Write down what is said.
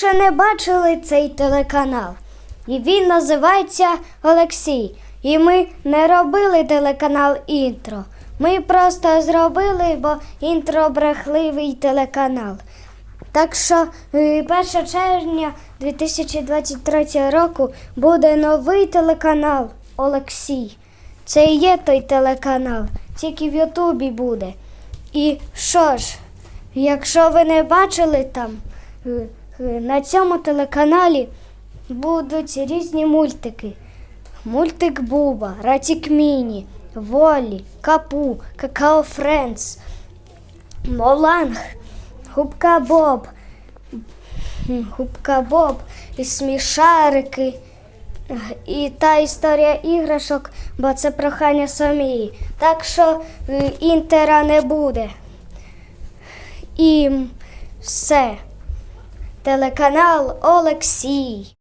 ще не бачили цей телеканал. І він називається Олексій. І ми не робили телеканал інтро. Ми просто зробили, бо інтро брехливий телеканал. Так що е, 1 червня 2023 року буде новий телеканал Олексій. Це і є той телеканал, тільки в Ютубі буде. І що ж, якщо ви не бачили там, е, е, на цьому телеканалі будуть різні мультики. Мультик Буба, Ратік Міні, Волі, Капу, Какао Френдс, Моланг, Губка Боб, Губка Боб і смішарики. І та історія іграшок, бо це прохання самі. Так що е, інтера не буде. І все. Телеканал Олексій.